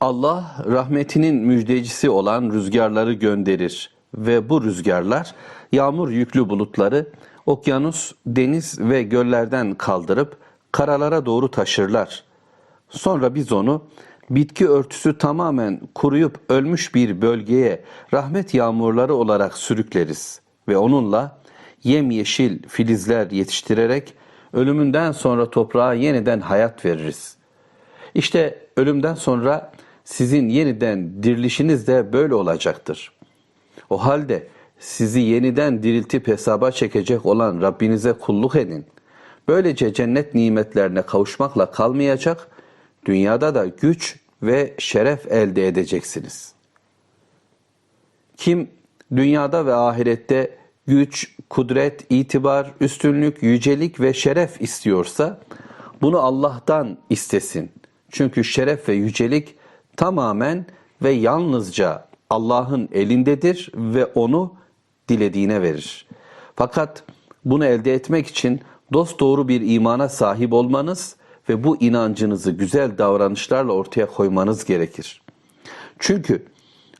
Allah rahmetinin müjdecisi olan rüzgarları gönderir ve bu rüzgarlar yağmur yüklü bulutları okyanus, deniz ve göllerden kaldırıp karalara doğru taşırlar. Sonra biz onu bitki örtüsü tamamen kuruyup ölmüş bir bölgeye rahmet yağmurları olarak sürükleriz ve onunla yemyeşil filizler yetiştirerek ölümünden sonra toprağa yeniden hayat veririz. İşte ölümden sonra sizin yeniden dirilişiniz de böyle olacaktır. O halde sizi yeniden diriltip hesaba çekecek olan Rabbinize kulluk edin. Böylece cennet nimetlerine kavuşmakla kalmayacak, dünyada da güç ve şeref elde edeceksiniz. Kim dünyada ve ahirette güç, kudret, itibar, üstünlük, yücelik ve şeref istiyorsa bunu Allah'tan istesin. Çünkü şeref ve yücelik tamamen ve yalnızca Allah'ın elindedir ve onu dilediğine verir. Fakat bunu elde etmek için dost doğru bir imana sahip olmanız ve bu inancınızı güzel davranışlarla ortaya koymanız gerekir. Çünkü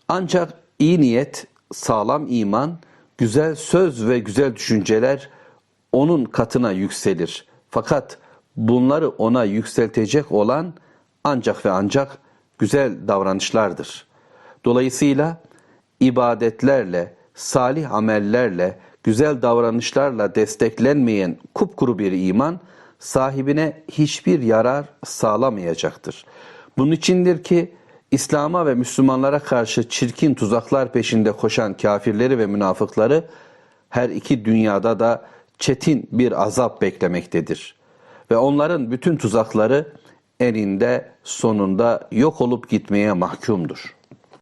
ancak iyi niyet, sağlam iman, güzel söz ve güzel düşünceler onun katına yükselir. Fakat bunları ona yükseltecek olan ancak ve ancak güzel davranışlardır. Dolayısıyla ibadetlerle, salih amellerle, güzel davranışlarla desteklenmeyen kupkuru bir iman sahibine hiçbir yarar sağlamayacaktır. Bunun içindir ki İslam'a ve Müslümanlara karşı çirkin tuzaklar peşinde koşan kafirleri ve münafıkları her iki dünyada da çetin bir azap beklemektedir. Ve onların bütün tuzakları eninde sonunda yok olup gitmeye mahkumdur.''